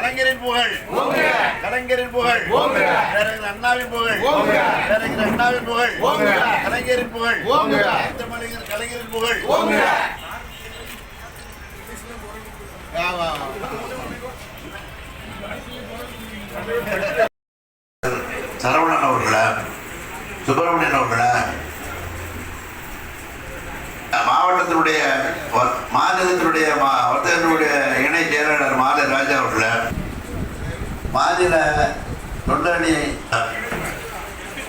கலைஞரின் புகழ். கலைஞரின் புகழ். பேரறிஞர் அண்ணாவின் புகழ். பேரறிஞர் அண்ணாவின் புகழ். கலைஞரின் புகழ். தமிழறிஞர் கலைஞரின் புகழ். சரவணன் அவர்களை சுப்பிரமணியன் அவர்களை மாவட்டத்தினுடைய மாநிலத்தினுடைய மா- மாநில தொண்டரணி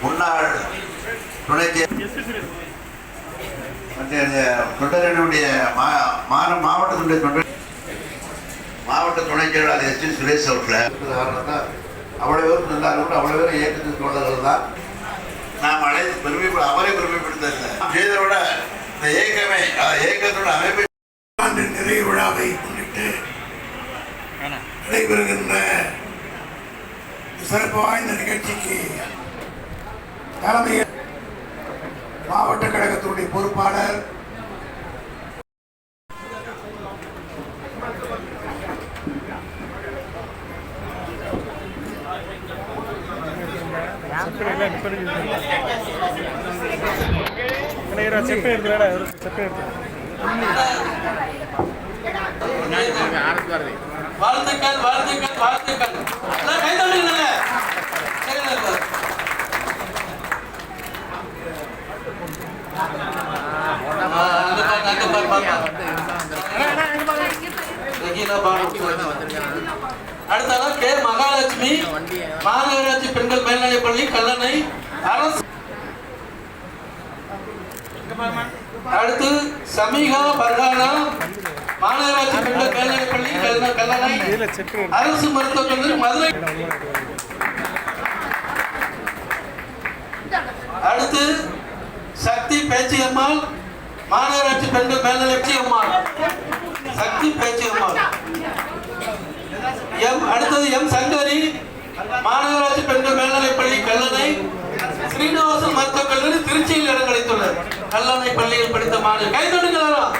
முன்னாள் துணை செய- மற்ற தொண்டரணியுடைய மா மான மாவட்டத்தினுடைய தொண்டர் மாவட்ட துணை செயலாளர் எஸ் டி சுரேஷ் அவர்களை காரணத்தான் அவ்வளவு பேரும் இருந்தாலும் கூட அவ்வளவு பேரும் இயக்கத்தின் தோழர்கள் தான். நாம் அழைத்து பெருமைப்பட அவரை பெருமைப்படுத்த செய்த விட இந்த இயக்கமே இயக்கத்தோட அமைப்பை ஆண்டு நிறைவு விழாவை முன்னிட்டு நடைபெறுகின்ற சிறப்பு வாய்ந்த நிகழ்ச்சிக்கு தலைமை மாவட்ட கழகத்தினுடைய பொறுப்பாளர் செப்பே எடுத்து செப்பே எடுத்து வாழ்த்துக்கள் வாழ்த்துக்கள் வாழ்த்துக்கள். அடுத்ததான் கே மகாலட்சுமி மாநகராட்சி பெண்கள் மேல்நிலைப் கல்லணை அரசு அடுத்து சமீகா பர்கானா மாநகராட்சி பெண்கள் மேல்நிலைப் பள்ளி கல்லணை அரசு மருத்துவக் கல்லூரி மதுரை அடுத்து சக்தி பேச்சியம்மாள் மாநகராட்சி பெண்கள் மேல்நிலை அம்மாள் சக்தி பேச்சியம்மாள் எம் அடுத்தது எம் சங்கரி மாநகராட்சி பெண்கள் மேல்நிலைப்பள்ளி கல்லணை ஸ்ரீனிவாசன் மருத்துவக் கல்லூரி திருச்சியில் இடம் கிடைத்துள்ளது. கல்லணை பள்ளியில் படித்த மாணவர் கைதொடுக்கலாம்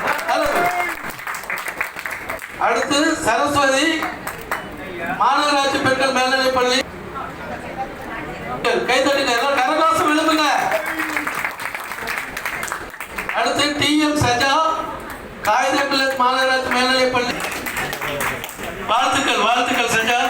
அடுத்து சரஸ்வதி மாநகராட்சி பெண்கள் பள்ளி மாநகராட்சி மேல்நிலைப்பள்ளி வாழ்த்துக்கள் வாழ்த்துக்கள் செஞ்சா